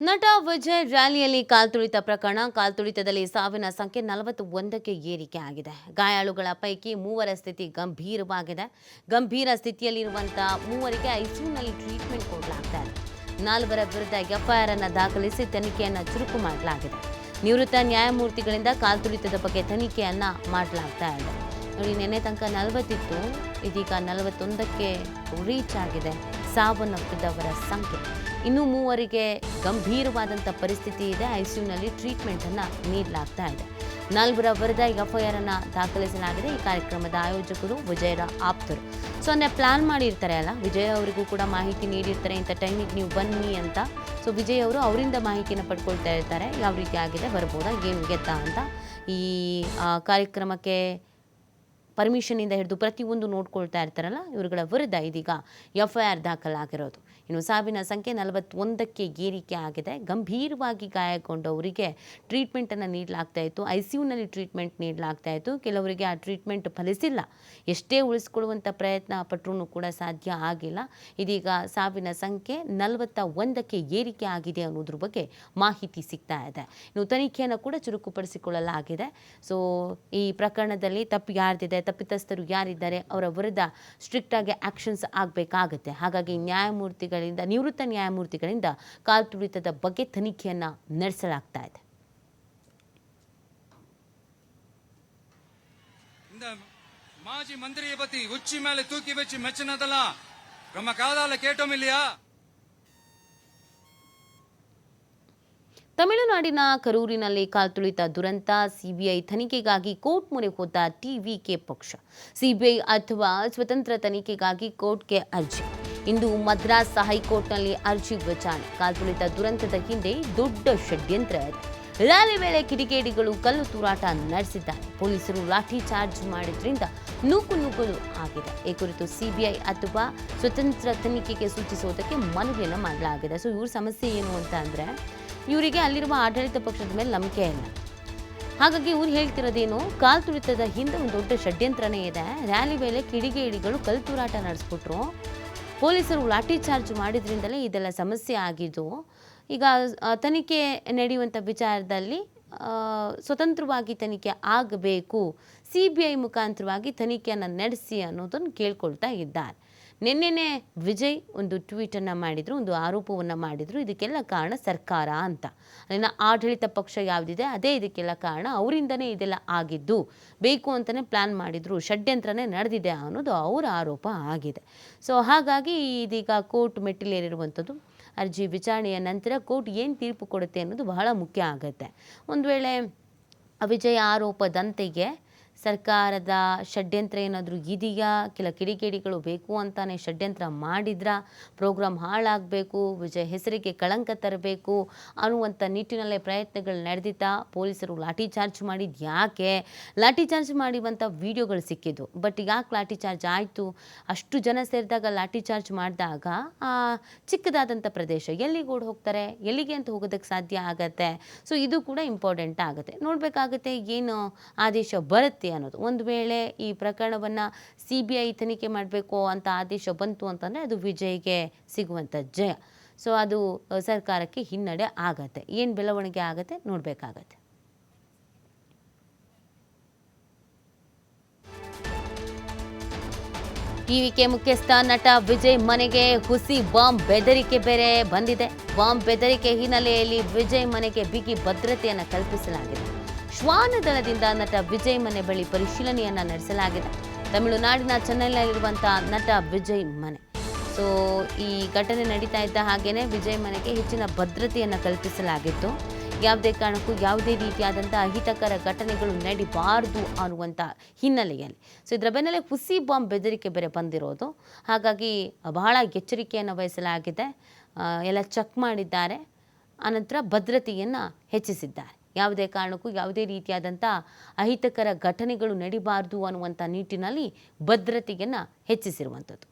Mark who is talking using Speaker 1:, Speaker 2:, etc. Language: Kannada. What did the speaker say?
Speaker 1: ನಟ ವಿಜಯ್ ರ್ಯಾಲಿಯಲ್ಲಿ ಕಾಲ್ತುಳಿತ ಪ್ರಕರಣ, ಕಾಲ್ತುಳಿತದಲ್ಲಿ ಸಾವಿನ ಸಂಖ್ಯೆ ನಲವತ್ತು ಒಂದಕ್ಕೆ ಏರಿಕೆ ಆಗಿದೆ. ಗಾಯಾಳುಗಳ ಪೈಕಿ ಮೂವರ ಸ್ಥಿತಿ ಗಂಭೀರವಾಗಿದೆ. ಗಂಭೀರ ಸ್ಥಿತಿಯಲ್ಲಿರುವಂತಹ ಮೂವರಿಗೆ ಐಸಿಯುನಲ್ಲಿ ಟ್ರೀಟ್ಮೆಂಟ್ ಕೊಡಲಾಗ್ತಾ ಇದೆ. ನಾಲ್ವರ ವಿರುದ್ಧ ಎಫ್ಐಆರ್ ಅನ್ನು ದಾಖಲಿಸಿ ತನಿಖೆಯನ್ನು ಚುರುಕು ಮಾಡಲಾಗಿದೆ. ನಿವೃತ್ತ ನ್ಯಾಯಮೂರ್ತಿಗಳಿಂದ ಕಾಲ್ತುಳಿತದ ಬಗ್ಗೆ ತನಿಖೆಯನ್ನು ಮಾಡಲಾಗ್ತಾ ಇದೆ. ನೋಡಿ, ನಿನ್ನೆ ತನಕ ನಲವತ್ತಿತ್ತು, ಇದೀಗ ನಲವತ್ತೊಂದಕ್ಕೆ ರೀಚ್ ಆಗಿದೆ. ಸಾವನ್ನಪ್ಪಿದವರ ಸಂಖ್ಯೆ. ಇನ್ನು ಮೂವರಿಗೆ ಗಂಭೀರವಾದಂಥ ಪರಿಸ್ಥಿತಿ ಇದೆ. ಐಸಿಯುನಲ್ಲಿ ಟ್ರೀಟ್ಮೆಂಟನ್ನು ನೀಡಲಾಗ್ತಾ ಇದೆ. ನಾಲ್ವರ ವಿರುದ್ಧ ಎಫ್ಐಆರ್ ಅನ್ನು ದಾಖಲಿಸಲಾಗಿದೆ. ಈ ಕಾರ್ಯಕ್ರಮದ ಆಯೋಜಕರು ವಿಜಯರ ಆಪ್ತರು. ಸೊ ಅಂದರೆ ಪ್ಲಾನ್ ಮಾಡಿರ್ತಾರೆ ಅಲ್ಲ? ವಿಜಯ್ ಅವರಿಗೂ ಕೂಡ ಮಾಹಿತಿ ನೀಡಿರ್ತಾರೆ. ಇಂಥ ಟೈಮಿಗೆ ನೀವು ಬನ್ನಿ ಅಂತ. ಸೊ ವಿಜಯ್ ಅವರು ಅವರಿಂದ ಮಾಹಿತಿನ ಪಡ್ಕೊಳ್ತಾ ಇರ್ತಾರೆ. ಯಾವ ರೀತಿ ಆಗಿದೆ? ಬರ್ಬೋದಾ? ಏನು ಗೆದ್ದ ಅಂತ? ಈ ಕಾರ್ಯಕ್ರಮಕ್ಕೆ ಪರ್ಮಿಷನಿಂದ ಹಿಡಿದು ಪ್ರತಿಯೊಂದು ನೋಡ್ಕೊಳ್ತಾ ಇರ್ತಾರಲ್ಲ, ಇವರುಗಳ ವಿರುದ್ಧ ಇದೀಗ ಎಫ್ ಐ ಆರ್ ದಾಖಲಾಗಿರೋದು. ಇನ್ನು ಸಾವಿನ ಸಂಖ್ಯೆ ನಲವತ್ತೊಂದಕ್ಕೆ ಏರಿಕೆ ಆಗಿದೆ. ಗಂಭೀರವಾಗಿ ಗಾಯಗೊಂಡವರಿಗೆ ಟ್ರೀಟ್ಮೆಂಟನ್ನು ನೀಡಲಾಗ್ತಾ ಇತ್ತು. ಐ ಸಿ ಯುನಲ್ಲಿ ಟ್ರೀಟ್ಮೆಂಟ್ ನೀಡಲಾಗ್ತಾ ಇತ್ತು. ಕೆಲವರಿಗೆ ಆ ಟ್ರೀಟ್ಮೆಂಟ್ ಫಲಿಸಿಲ್ಲ. ಎಷ್ಟೇ ಉಳಿಸ್ಕೊಳ್ಳುವಂಥ ಪ್ರಯತ್ನ ಪಟ್ಟರೂ ಕೂಡ ಸಾಧ್ಯ ಆಗಿಲ್ಲ. ಇದೀಗ ಸಾವಿನ ಸಂಖ್ಯೆ ನಲವತ್ತ ಒಂದಕ್ಕೆ ಏರಿಕೆ ಆಗಿದೆ ಅನ್ನೋದ್ರ ಬಗ್ಗೆ ಮಾಹಿತಿ ಸಿಗ್ತಾ ಇದೆ. ಇನ್ನು ತನಿಖೆಯನ್ನು ಕೂಡ ಚುರುಕುಪಡಿಸಿಕೊಳ್ಳಲಾಗಿದೆ. ಸೊ ಈ ಪ್ರಕರಣದಲ್ಲಿ ತಪ್ಪು ಯಾರ್ದಿದೆ ತಪ್ಪಿತಸ್ಥರು ಯಾರಿದ್ದಾರೆ ಅವರ ವಿರುದ್ಧ ಸ್ಟ್ರಿಕ್ಟಾಗಿ ಆಕ್ಷನ್ಸ್ ಆಗಬೇಕಾಗತ್ತೆ. ಹಾಗಾಗಿ ನ್ಯಾಯಮೂರ್ತಿಗಳಿಂದ, ನಿವೃತ್ತ ನ್ಯಾಯಮೂರ್ತಿಗಳಿಂದ ಕಾಲ್ತುಳಿತದ ಬಗ್ಗೆ ತನಿಖೆಯನ್ನ ನಡೆಸಲಾಗ್ತಾ ಇದೆ.
Speaker 2: ಮಾಜಿ ಮಂತ್ರಿ ಪತಿ ಉಚ್ಚಿ ಮೇಲೆ ತೂಕಿ ಬಚ್ಚಿ ಮೆಚ್ಚಿನದಲ್ಲ. ನಮ್ಮ రమకాదాల కేటమిలియా
Speaker 1: ತಮಿಳುನಾಡಿನ ಕರೂರಿನಲ್ಲಿ ಕಾಲ್ತುಳಿತ ದುರಂತ. ಸಿಬಿಐ ತನಿಖೆಗಾಗಿ ಕೋರ್ಟ್ ಮೊರೆ ಹೋದ ಟಿವಿಕೆ ಪಕ್ಷ. ಸಿಬಿಐ ಅಥವಾ ಸ್ವತಂತ್ರ ತನಿಖೆಗಾಗಿ ಕೋರ್ಟ್ಗೆ ಅರ್ಜಿ. ಇಂದು ಮದ್ರಾಸ್ ಹೈಕೋರ್ಟ್ನಲ್ಲಿ ಅರ್ಜಿ ವಿಚಾರಣೆ. ಕಾಲ್ತುಳಿತ ದುರಂತದ ಹಿಂದೆ ದೊಡ್ಡ ಷಡ್ಯಂತ್ರ ರ್ಯಾಲಿ ವೇಳೆ ಕಿಡಿಗೇಡಿಗಳು ಕಲ್ಲು ತೂರಾಟ ನಡೆಸಿದ್ದಾರೆ. ಪೊಲೀಸರು ಲಾಠಿ ಚಾರ್ಜ್ ಮಾಡಿದ್ರಿಂದ ನೂಕು ನುಗ್ಗಲು ಆಗಿದೆ. ಈ ಕುರಿತು ಸಿಬಿಐ ಅಥವಾ ಸ್ವತಂತ್ರ ತನಿಖೆಗೆ ಸೂಚಿಸುವುದಕ್ಕೆ ಮನವಿಯನ್ನು ಮಾಡಲಾಗಿದೆ. ಸೊ, ಇವ್ರ ಸಮಸ್ಯೆ ಏನು ಅಂತ ಅಂದರೆ ಇವರಿಗೆ ಅಲ್ಲಿರುವ ಆಡಳಿತ ಪಕ್ಷದ ಮೇಲೆ ನಂಬಿಕೆ ಇಲ್ಲ. ಹಾಗಾಗಿ ಇವ್ರು ಹೇಳ್ತಿರೋದೇನು, ಕಾಲ್ ತುಳಿತದ ಹಿಂದೆ ಒಂದು ದೊಡ್ಡ ಷಡ್ಯಂತ್ರನೇ ಇದೆ. ರ್ಯಾಲಿ ಮೇಲೆ ಕಿಡಿಗೇಡಿಗಳು ಕಲ್ ತೂರಾಟ ನಡೆಸ್ಬಿಟ್ರು. ಪೊಲೀಸರು ಲಾಠಿ ಚಾರ್ಜ್ ಮಾಡಿದ್ರಿಂದಲೇ ಇದೆಲ್ಲ ಸಮಸ್ಯೆ ಆಗಿದ್ದು, ಈಗ ತನಿಖೆ ನಡೆಯುವಂಥ ವಿಚಾರದಲ್ಲಿ ಸ್ವತಂತ್ರವಾಗಿ ತನಿಖೆ ಆಗಬೇಕು ಸಿ ಬಿ ಐ ಮುಖಾಂತರವಾಗಿ ತನಿಖೆಯನ್ನು ನಡೆಸಿ ಅನ್ನೋದನ್ನು ಕೇಳ್ಕೊಳ್ತಾ ಇದ್ದಾರೆ. ನಿನ್ನೆನೆ ವಿಜಯ್ ಒಂದು ಟ್ವೀಟನ್ನು ಮಾಡಿದರು, ಒಂದು ಆರೋಪವನ್ನು ಮಾಡಿದರು, ಇದಕ್ಕೆಲ್ಲ ಕಾರಣ ಸರ್ಕಾರ ಅಂತ. ಅಲ್ಲಿನ ಆಡಳಿತ ಪಕ್ಷ ಯಾವುದಿದೆ, ಅದೇ ಇದಕ್ಕೆಲ್ಲ ಕಾರಣ ಅವರಿಂದನೇ ಇದೆಲ್ಲ ಆಗಿದ್ದು, ಬೇಕು ಅಂತಲೇ ಪ್ಲ್ಯಾನ್ ಮಾಡಿದರು, ಷಡ್ಯಂತ್ರನೇ ನಡೆದಿದೆ ಅನ್ನೋದು ಅವರ ಆರೋಪ ಆಗಿದೆ. ಸೊ ಹಾಗಾಗಿ ಇದೀಗ ಕೋರ್ಟ್ ಮೆಟ್ಟಿಲೇರಿರುವಂಥದ್ದು, ಅರ್ಜಿ ವಿಚಾರಣೆಯ ನಂತರ ಕೋರ್ಟ್ ಏನು ತೀರ್ಪು ಕೊಡುತ್ತೆ ಅನ್ನೋದು ಬಹಳ ಮುಖ್ಯ ಆಗುತ್ತೆ. ಒಂದು ವೇಳೆ ವಿಜಯ ಆರೋಪದಂತೆಯೇ ಸರ್ಕಾರದ ಷಡ್ಯಂತ್ರ ಏನಾದರೂ ಇದೆಯಾ? ಕೆಲ ಕಿಡಿಕೇಡಿಗಳು ಬೇಕು ಅಂತಾನೆ ಷಡ್ಯಂತ್ರ ಮಾಡಿದ್ರ? ಪ್ರೋಗ್ರಾಮ್ ಹಾಳಾಗಬೇಕು, ವಿಜಯ್ ಹೆಸರಿಗೆ ಕಳಂಕ ತರಬೇಕು ಅನ್ನುವಂಥ ನಿಟ್ಟಿನಲ್ಲೇ ಪ್ರಯತ್ನಗಳು ನಡೆದಿತ್ತಾ ಪೊಲೀಸರು ಲಾಠಿ ಚಾರ್ಜ್ ಮಾಡಿದ್ದು ಯಾಕೆ? ಲಾಠಿ ಚಾರ್ಜ್ ಮಾಡಿರುವಂಥ ವಿಡಿಯೋಗಳು ಸಿಕ್ಕಿದ್ದು, ಬಟ್ ಯಾಕೆ ಲಾಠಿ ಚಾರ್ಜ್ ಆಯಿತು? ಅಷ್ಟು ಜನ ಸೇರಿದಾಗ ಲಾಠಿ ಚಾರ್ಜ್ ಮಾಡಿದಾಗ ಚಿಕ್ಕದಾದಂಥ ಪ್ರದೇಶ ಎಲ್ಲಿಗೆ ಓಡ್ ಹೋಗ್ತಾರೆ? ಎಲ್ಲಿಗೆ ಅಂತ ಹೋಗೋದಕ್ಕೆ ಸಾಧ್ಯ ಆಗತ್ತೆ? ಸೊ ಇದು ಕೂಡ ಇಂಪಾರ್ಟೆಂಟ್ ಆಗುತ್ತೆ. ನೋಡಬೇಕಾಗುತ್ತೆ ಏನು ಆದೇಶ ಬರುತ್ತೆ ಅನ್ನೋದು. ಒಂದು ವೇಳೆ ಈ ಪ್ರಕರಣವನ್ನು ಸಿ ಬಿ ಐ ತನಿಖೆ ಮಾಡಬೇಕು ಅಂತ ಆದೇಶ ಬಂತು ಅಂತಂದರೆ ಅದು ವಿಜಯ್ಗೆ ಸಿಗುವಂಥ ಜಯ. ಸೊ ಅದು ಸರ್ಕಾರಕ್ಕೆ ಹಿನ್ನಡೆ ಆಗತ್ತೆ. ಏನು ಬೆಳವಣಿಗೆ ಆಗತ್ತೆ ನೋಡಬೇಕಾಗತ್ತೆ. ಟಿವಿಕೆ ಮುಖ್ಯಸ್ಥ ನಟ ವಿಜಯ್ ಮನೆಗೆ ಹುಸಿ ಬಾಂಬ್ ಬೆದರಿಕೆ ಬೇರೆ ಬಂದಿದೆ. ಬಾಂಬ್ ಬೆದರಿಕೆ ಹಿನ್ನೆಲೆಯಲ್ಲಿ ವಿಜಯ್ ಮನೆಗೆ ಬಿಗಿ ಭದ್ರತೆಯನ್ನು ಕಲ್ಪಿಸಲಾಗಿದೆ. ಶ್ವಾನದಳದಿಂದ ನಟ ವಿಜಯ್ ಮನೆ ಬಳಿ ಪರಿಶೀಲನೆಯನ್ನು ನಡೆಸಲಾಗಿದೆ. ತಮಿಳುನಾಡಿನ ಚೆನ್ನೈನಲ್ಲಿರುವಂತಹ ನಟ ವಿಜಯ್ ಮನೆ. ಸೊ ಈ ಘಟನೆ ನಡೀತಾ ಇದ್ದ ಹಾಗೇನೆ ವಿಜಯ್ ಮನೆಗೆ ಹೆಚ್ಚಿನ ಭದ್ರತೆಯನ್ನು ಕಲ್ಪಿಸಲಾಗಿತ್ತು. ಯಾವುದೇ ಕಾರಣಕ್ಕೂ ಯಾವುದೇ ರೀತಿಯಾದಂಥ ಅಹಿತಕರ ಘಟನೆಗಳು ನಡಿಬಾರದು ಅನ್ನುವಂಥ ಹಿನ್ನೆಲೆಯಲ್ಲಿ. ಸೊ ಇದರ ಬೆನ್ನಲ್ಲೇ ಹುಸಿ ಬಾಂಬ್ ಬೆದರಿಕೆ ಬೇರೆ ಬಂದಿರೋದು. ಹಾಗಾಗಿ ಬಹಳ ಎಚ್ಚರಿಕೆಯನ್ನು ವಹಿಸಲಾಗಿದೆ. ಎಲ್ಲ ಚೆಕ್ ಮಾಡಿದ್ದಾರೆ. ಅನಂತರ ಭದ್ರತೆಯನ್ನು ಹೆಚ್ಚಿಸಿದ್ದಾರೆ. ಯಾವುದೇ ಕಾರಣಕ್ಕೂ ಯಾವುದೇ ರೀತಿಯಾದಂಥ ಅಹಿತಕರ ಘಟನೆಗಳು ನಡಿಬಾರ್ದು ಅನ್ನುವಂಥ ನಿಟ್ಟಿನಲ್ಲಿ ಭದ್ರತೆಯನ್ನು ಹೆಚ್ಚಿಸಿರುವಂಥದ್ದು.